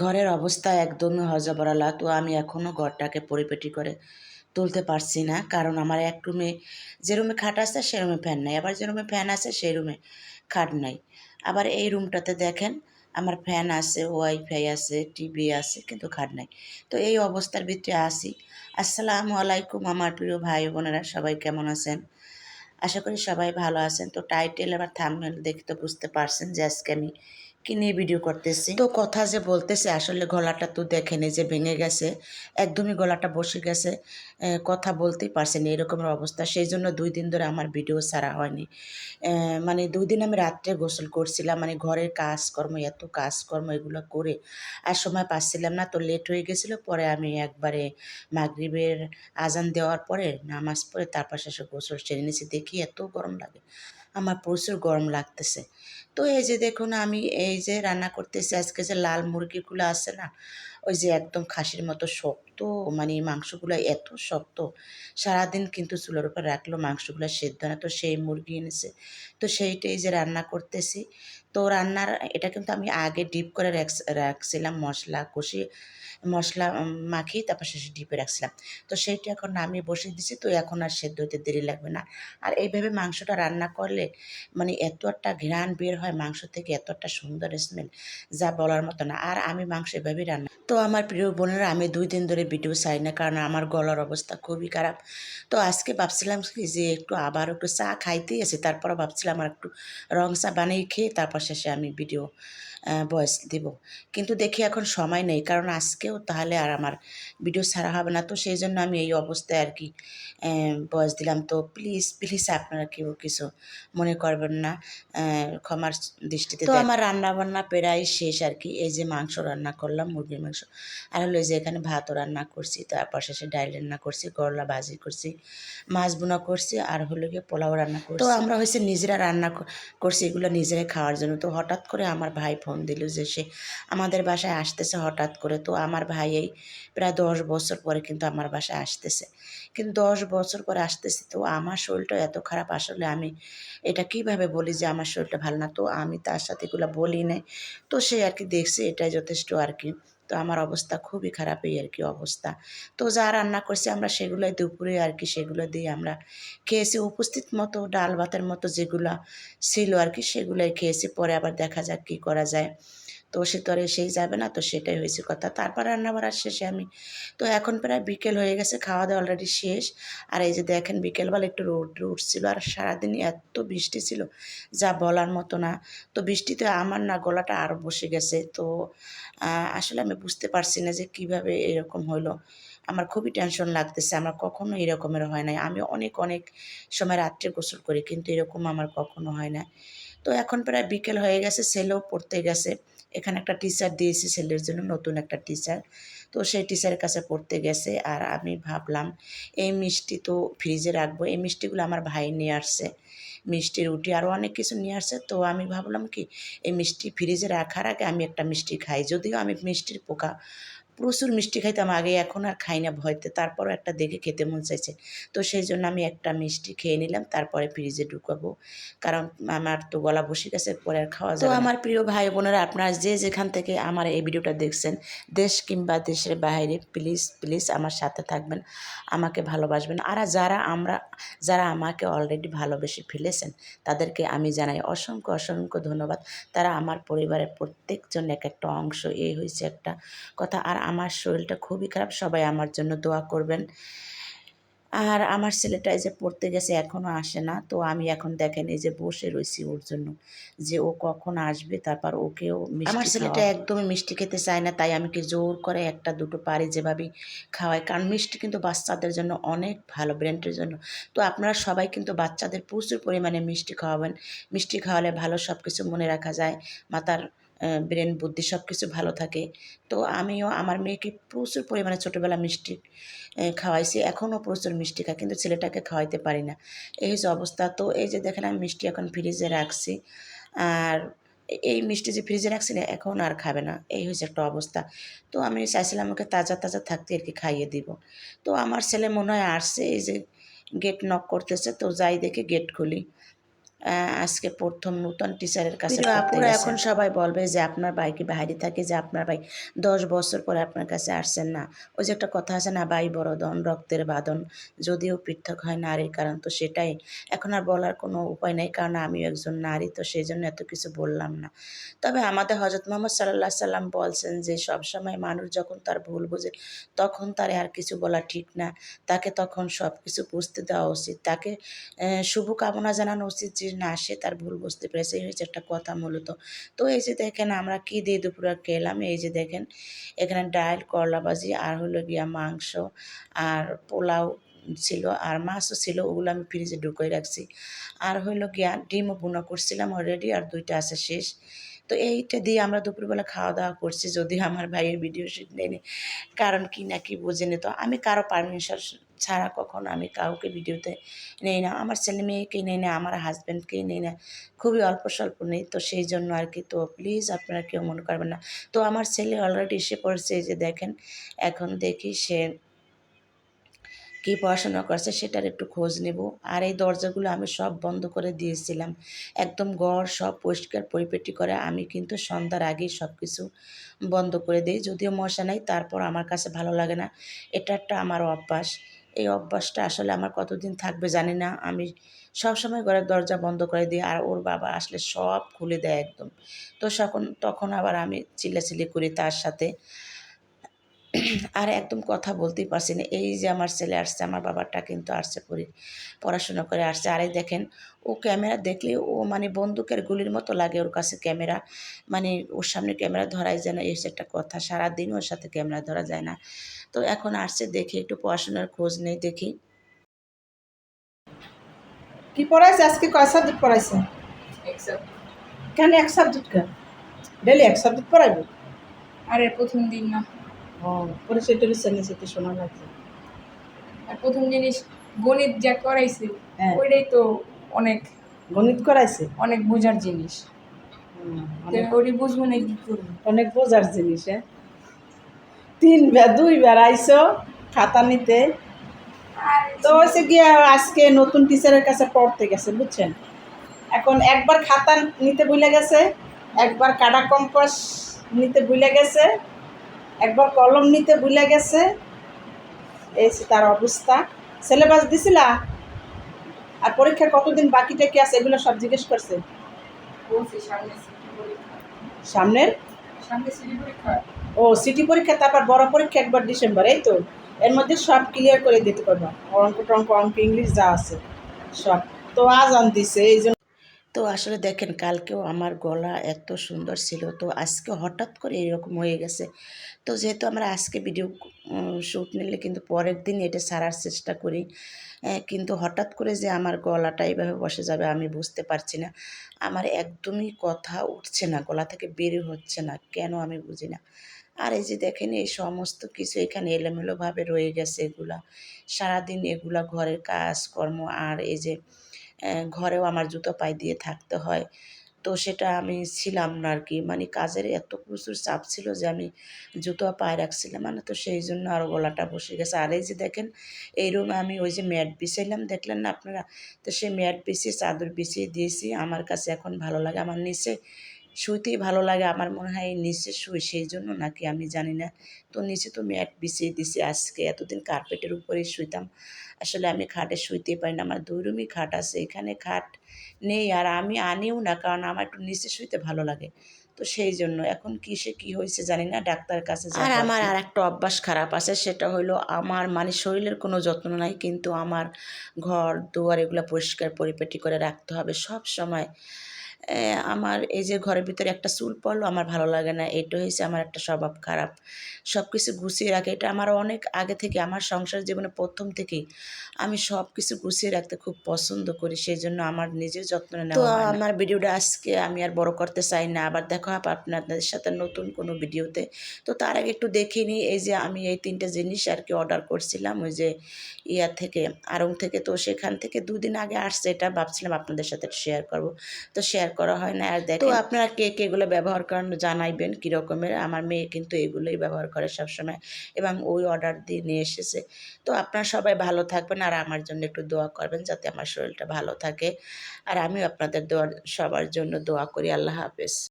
ঘরের অবস্থা একদমই হজবরালা তো আমি এখনও ঘরটাকে পরিপেটি করে তুলতে পারছি না, কারণ আমার এক রুমে যে রুমে খাট আছে সে রুমে ফ্যান নাই। আবার যে রুমে ফ্যান আছে সেই রুমে খাট নাই। আবার এই রুমটাতে দেখেন, আমার ফ্যান আছে, ওয়াইফাই আছে, টিভি আছে, কিন্তু খাট নাই। তো এই অবস্থার ভিতরে আসি। আসসালামু আলাইকুম আমার প্রিয় ভাই বোনেরা, সবাই কেমন আছেন? আশা করি সবাই ভালো আছেন। তো টাইটেল আবার থামনেল দেখে তো বুঝতে পারছেন যে আজকে আমি কি নিয়ে ভিডিও করতেছি? তো কথা যে বলতেছে, আসলে গলাটা তো দেখেনি যে ভেঙে গেছে, একদমই গলাটা বসে গেছে কথা বলতেই পারছেন এরকমের অবস্থা। সেই জন্য দুই দিন ধরে আমার ভিডিও ছাড়া হয়নি। মানে দুই দিন আমি রাত্রে গোসল করছিলাম মানে ঘরের কাজকর্ম, এত কাজকর্ম এগুলো করে আর সময় পাচ্ছিলাম না, তো লেট হয়ে গেছিল। পরে আমি একবারে মাগরিবের আজান দেওয়ার পরে, নামাজ পড়ে তারপর শেষে গোসল সেরে নিয়েছি। দেখি এত গরম লাগে। আমার প্রচুর গরম লাগতেছে। তো এই যে দেখুন আমি এই যে রান্না করতেছি, আজকে যে লাল মুরগিগুলো আছে না ওই যে একদম খাসির মতো শক্ত মানে মাংসগুলো এত শক্ত। সারাদিন কিন্তু চুলার উপর রাখল মাংসগুলো সেদ্ধ না, তো সেই মুরগি এনেছে। তো সেইটাই যে রান্না করতেছি। তো রান্নার এটা কিন্তু আমি আগে ডিপ করে রাখছিলাম মশলা কষিয়ে মশলা মাখিয়ে তারপর শেষে ডিপে রাখছিলাম। তো সেইটা এখন নামিয়ে বসিয়ে দিছি, তো এখন আর সেদ্ধ হতে দেরি লাগবে না। আর এইভাবে মাংসটা রান্না করলে মানে এত একটা ঘ্রাণ বের হয় মাংস থেকে, এত একটা সুন্দর স্মেল যা বলার মতো না। আর আমি মাংস এভাবেই রান্না তো আমার প্রিয় বোনেরা, আমি দুই দিন ধরে ভিডিও চাই না, কারণ আমার গলার অবস্থা খুবই খারাপ। তো আজকে ভাবছিলাম যে একটু আবার একটু চা খাইতেই আছে তারপর ভাবছিলাম আর একটু রং চা বানিয়ে খেয়ে তারপর শেষে আমি ভিডিও ভয়েস দিব। কিন্তু দেখি এখন সময় নেই। কারণ আজকেও তাহলে আর আমার ভিডিও ছাড়া হবে না। তো সেই জন্য আমি এই অবস্থায় আর কি ভয়েস দিলাম। তো প্লিজ প্লিজ আপনারা কেউ কিছু মনে করবেন না। ক্ষমার দৃষ্টিতে তো আমার রান্না বান্না প্রায় শেষ আর কি। এই যে মাংস রান্না করলাম মুরগির মাংস। আর হলো যে এখানে ভাতও রান্না করছি তারপর শেষে ডাল রান্না করছি করলা ভাজি করছি মাছ বোনা করছি আর হলো গিয়ে পোলাও রান্না করছি। তো আমরা হয়েছে নিজেরা রান্না করছি এগুলো নিজেরাই খাওয়ার জন্য। তো হঠাৎ করে আমার ভাই ফোন দিল যে সে আমাদের বাসায় আসতেছে হঠাৎ করে। তো আমার ভাই এই প্রায় দশ বছর পরে কিন্তু আমার বাসায় আসতেছে। কিন্তু দশ বছর পরে আসতেছে তো আমার শরীরটা এত খারাপ। আসলে আমি এটা কীভাবে বলি যে আমার শরীরটা ভালো না? তো আমি তার সাথে এগুলো বলি নাই। তো সে আর কি দেখছে এটাই যথেষ্ট আর কি। তো আমার অবস্থা খুবই খারাপ এই আর কি অবস্থা। তো যা রান্না করছি আমরা সেগুলোই দুপুরে আর কি সেগুলো দিয়ে আমরা খেয়েছি। উপস্থিত মতো ডাল ভাতের মতো যেগুলো ছিল আর কি সেগুলোই খেয়েছি। পরে আবার দেখা যাক কী করা যায়। তো সে তো আর এসেই যাবে না, তো সেটাই হয়েছে কথা। তারপর রান্না বাড়ার শেষে আমি, তো এখন প্রায় বিকেল হয়ে গেছে, খাওয়া দাওয়া অলরেডি শেষ। আর এই যে দেখেন বিকেলবেলা একটু রোদ উঠছিল আর সারাদিন এত বৃষ্টি ছিল, যা বলার মতো না। তো বৃষ্টিতে আমার না গলাটা আরও বসে গেছে, তো আসলে আমি বুঝতে পারছি না যে কীভাবে এরকম হলো। আমার খুবই টেনশন লাগতেছে, আমার কখনো এরকমের হয় নাই। আমি অনেক অনেক সময় রাত্রে গোসল করি, কিন্তু এরকম আমার কখনো হয় না তো এখন প্রায় বিকেল হয়ে গেছে, ছেলেও পড়তে গেছে। এখানে একটা টিচার দিয়েছি ছেলের জন্য, নতুন একটা টিচার তো সেই টিচারের কাছে পড়তে গেছে আর আমি ভাবলাম, এই মিষ্টি তো ফ্রিজে রাখব। এই মিষ্টিগুলো আমার ভাই নিয়ে আসছে। মিষ্টি, রুটি আরও অনেক কিছু নিয়ে আসছে। তো আমি ভাবলাম কি, এই মিষ্টি ফ্রিজে রাখার আগে আমি একটা মিষ্টি খাই। যদিও আমি মিষ্টির পোকা প্রচুর মিষ্টি খাইতাম আগে এখন আর খাই না ভয়তে তারপরও একটা দেখে খেতে মন চাইছে। তো সেই জন্য আমি একটা মিষ্টি খেয়ে নিলাম তারপরে ফ্রিজে ঢুকাবো। কারণ আমার তো গলা বসে গেছে পরে আর খাওয়া যাবে আমার প্রিয় ভাই বোনেরা আপনারা যে যেখান থেকে আমার এই ভিডিওটা দেখছেন দেশ কিংবা দেশের বাইরে প্লিজ প্লিজ আমার সাথে থাকবেন আমাকে ভালোবাসবেন। আর যারা আমরা যারা আমাকে অলরেডি ভালোবেসে ফেলেছেন তাদেরকে আমি জানাই অসংখ্য অসংখ্য ধন্যবাদ। তারা আমার পরিবারের প্রত্যেকজন এক একটা অংশ এই হয়েছে একটা কথা। আর আমার শরীরটা খুবই খারাপ সবাই আমার জন্য দোয়া করবেন। আর আমার ছেলেটা এই যে পড়তে গেছে এখনও আসে না। তো আমি এখন দেখেন এই যে বসে রয়েছি ওর জন্য যে ও কখন আসবে তারপর ওকেও আমার ছেলেটা একদমই মিষ্টি খেতে চায় না তাই আমি কি জোর করে একটা দুটো পারি যেভাবেই খাওয়াই। কারণ মিষ্টি কিন্তু বাচ্চাদের জন্য অনেক ভালো ব্রেনের জন্য। তো আপনারা সবাই কিন্তু বাচ্চাদের প্রচুর পরিমাণে মিষ্টি খাওয়াবেন। মিষ্টি খাওয়ালে ভালো সব কিছু মনে রাখা যায় মাতার ব্রেন বুদ্ধি সব কিছু ভালো থাকে। তো আমিও আমার মেয়েকে প্রচুর পরিমাণে ছোটোবেলা মিষ্টি খাওয়াইছি। এখনও প্রচুর মিষ্টি খায়, কিন্তু ছেলেটাকে খাওয়াইতে পারি না। এই হচ্ছে অবস্থা, তো এই যে দেখেন আমি মিষ্টি এখন ফ্রিজে রাখছি। আর এই মিষ্টি যে ফ্রিজে রাখছি না, এখন আর খাবে না। এই হয়েছে একটা অবস্থা। তো আমি চাইছিলাম ওকে তাজা তাজা থাকতে আর কি খাইয়ে দিব। তো আমার ছেলে মনে হয় আসছে, এই যে গেট নক করতেছে, তো যাই দেখে গেট খুলি। আজকে প্রথম নতুন টিচারের কাছে পড়তে এখন সবাই বলবে যে আপনার ভাই কি বাইরে থাকে যে আপনার ভাই দশ বছর পরে আপনার কাছে আসছেন না। ওই যে একটা কথা আছে না ভাই বড়দন রক্তের বাঁধন। যদিও পৃথক হয় নারীর কারণ তো সেটাই এখন আর বলার কোনো উপায় নেই কারণ আমিও একজন নারী তো সেই জন্য এত কিছু বললাম না। তবে আমাদের হজরত মোহাম্মদ সাল্লাহ সাল্লাম বলছেন যে সবসময় মানুষ যখন তার ভুল বোঝে তখন তার আর কিছু বলা ঠিক না। তাকে তখন সব কিছু বুঝতে দেওয়া উচিত। তাকে শুভকামনা জানানো উচিত যে না সে তার ভুল বুঝতে পেরেছে, এই হচ্ছে একটা কথা মূলত। তো এই যে দেখেন আমরা কি দিয়ে দুপুরে খেলাম, এই যে দেখেন এখানে ডাল, করলা ভাজি আর হলো গিয়া মাংস আর পোলাও ছিল আর মাছও ছিল, ওগুলো আমি ফ্রিজে ঢুকিয়ে রাখছি। আর হইল গিয়া ডিমও বুনা করছিলাম অলরেডি আর দুইটা আছে শেষ। তো এইটা দিয়ে আমরা দুপুরবেলা খাওয়া দাওয়া করছি যদি আমার ভাইয়ের ভিডিও শুট নেয়নি, কারণ কি না কি বোঝেনি তো। আমি কারও পারমিশন ছাড়া কখনো আমি কাউকে ভিডিওতে নেই না। আমার ছেলে মেয়েকেই নেই না, আমার হাজব্যান্ডকেই নেই না। খুবই অল্প স্বল্প নেই। তো সেই জন্য আর কি, তো প্লিজ আপনারা কেউ মনে করবেন না। তো আমার ছেলে অলরেডি এসে পড়েছে যে দেখেন, এখন দেখি সে কী পড়াশোনা করছে, সেটার একটু খোঁজ নেব। আর এই দরজাগুলো আমি সব বন্ধ করে দিয়েছিলাম। একদম গড় সব পরিষ্কার পরিপেটি করে আমি কিন্তু সন্ধ্যার আগেই সব কিছু বন্ধ করে দিই। যদিও মশা নেই, তারপর আমার কাছে ভালো লাগে না। এটা একটা আমার অভ্যাস। এই অভ্যাসটা আসলে আমার কতদিন থাকবে জানি না। আমি সবসময় ঘরের দরজা বন্ধ করে দিই আর ওর বাবা আসলে সব খুলে দেয় একদম। তো তখন তখন আবার আমি চিল্লাচিল্লি করি তার সাথে। আর একদম কথা বলতেই পারছি না। এই যে আমার ছেলে আসছে আমার বাবারটা কিন্তু আসছে পড়ি পড়াশোনা করে আসছে। আর এই দেখেন ও ক্যামেরা দেখলে ও মানে বন্দুকের গুলির মতো লাগে ওর কাছে ক্যামেরা। মানে ওর সামনে ক্যামেরা ধরাই যায় না এই হচ্ছে একটা কথা। সারাদিন ওর সাথে ক্যামেরা ধরা যায় না। তো এখন আসছে দেখি একটু পড়াশোনার খোঁজ নেই দেখি। কি পড়াইছে? আজকে কয় সাবজেক্ট পড়াইছে? কেন এক সাবজেক্ট কেন ডেলি এক সাবজেক্ট পড়াইব? আরে প্রথম দিন না। পরে সেটা নিচে সেটা শোনা লাগছে আর প্রথম জিনিস গণিত যা করাইছে হ্যাঁ। ওইটাই তো অনেক গণিত করাইছে? অনেক বোঝার জিনিস। অনেক- ওটি বুঝব না কি করব। অনেক বোঝার জিনিস হ্যাঁ। দুই বার আইসো খাতা নিতে। তো হচ্ছে গিয়ে আজকে নতুন টিচারের কাছে পড়তে গেছে বুঝছেন? এখন একবার খাতা নিতে ভুলে গেছে একবার কাটা কম্পাস নিতে ভুলে গেছে একবার কলম নিতে ভুলে গেছে। এই তার অবস্থা। সিলেবাস দিছিলা? আর পরীক্ষার কতদিন বাকিটা কি আছে এগুলো সব জিজ্ঞেস করছে? সামনের ও সিটি পরীক্ষা তারপর বড় পরীক্ষা একবার ডিসেম্বর এই তো? এর মধ্যে সব ক্লিয়ার করে দিতে পারব। অঙ্ক টঙ্ক অঙ্ক ইংলিশ যা আছে সব। তো আজ আনতেছে এই জন্য তো আসলে দেখেন কালকেও আমার গলা এত সুন্দর ছিল। তো আজকে হঠাৎ করে এরকম হয়ে গেছে। তো যেহেতু আমরা আজকে ভিডিও শ্যুট নিলে কিন্তু পরের দিন এটা সারার চেষ্টা করি। আহ, কিন্তু হঠাৎ করে যে আমার গলাটা এইভাবে বসে যাবে আমি বুঝতে পারছি না। আমার একদমই কথা উঠছে না গলা থেকে বের হচ্ছে না কেন আমি বুঝি না? আর এই যে দেখেন এই সমস্ত কিছু এখানে এলোমেলোভাবে রয়ে গেছে এগুলা। সারাদিন এগুলা ঘরের কাজকর্ম আর এই যে ঘরেও আমার জুতো পায়ে দিয়ে থাকতে হয়। তো সেটা আমি ছিলাম না আর কি মানে কাজের এত প্রচুর চাপ ছিল যে আমি জুতো পায়ে রাখছিলাম মানে তো সেই জন্য আরও গলাটা বসে গেছে। আর এই যে দেখেন, এই রুমে আমি ওই যে ম্যাট বিছাইলাম, দেখলেন না আপনারা? তো সেই ম্যাট বিছিয়ে, চাদর বিছিয়ে দিয়েছি। আমার কাছে এখন ভালো লাগে। আমার নিচে শুইতেই ভালো লাগে। আমার মনে হয় এই নিচে শুই সেই জন্য নাকি আমি জানি না। তো নিচে তো ম্যাট বিছিয়ে দিছি আজকে। এতদিন কার্পেটের উপরেই শুইতাম। আসলে আমি খাটে শুইতেই পারি না। আমার দুই রুমই খাট আছে। এখানে খাট নেই আর আমি আনিও না কারণ আমার একটু নিচে শুইতে ভালো লাগে। তো সেই জন্য এখন কিসে কি হয়েছে জানি না। ডাক্তারের কাছে আর আমার আর একটা অভ্যাস খারাপ আছে। সেটা হলো আমার মানে শরীরের কোনো যত্ন নাই কিন্তু আমার ঘর দুয়ার এগুলো পরিষ্কার পরিপাটি করে রাখতে হবে। সব সময় আমার এই যে ঘরের ভিতরে একটা চুল পড়ল আমার ভালো লাগে না এটা হয়েছে আমার একটা স্বভাব খারাপ। সব কিছু গুছিয়ে রাখে এটা আমার অনেক আগে থেকে আমার সংসার জীবনে প্রথম থেকেই আমি সব কিছু গুছিয়ে রাখতে খুব পছন্দ করি সেই জন্য আমার নিজের যত্ন নেওয়া তো আমার ভিডিওটা আজকে আমি আর বড় করতে চাই না আবার দেখা হবে আপনাদের সাথে নতুন কোনো ভিডিওতে। তো তার আগে একটু দেখে নিই এই যে আমি এই তিনটে জিনিস আর কি অর্ডার করছিলাম ওই যে ইয়া থেকে আরং থেকে তো সেখান থেকে দুদিন আগে আসছে এটা ভাবছিলাম আপনাদের সাথে শেয়ার করব। তো শেয়ার করা হয় না আর দেখো আপনারা কে কে এগুলো ব্যবহার করেন জানাইবেন কীরকমের আমার মেয়ে কিন্তু এগুলোই ব্যবহার করে সবসময় এবং ওই অর্ডার দিয়ে নিয়ে এসেছে। তো আপনারা সবাই ভালো থাকবেন আর আমার জন্য একটু দোয়া করবেন যাতে আমার শরীরটা ভালো থাকে। আর আমিও আপনাদের দোয়া সবার জন্য দোয়া করি। আল্লাহ হাফেজ।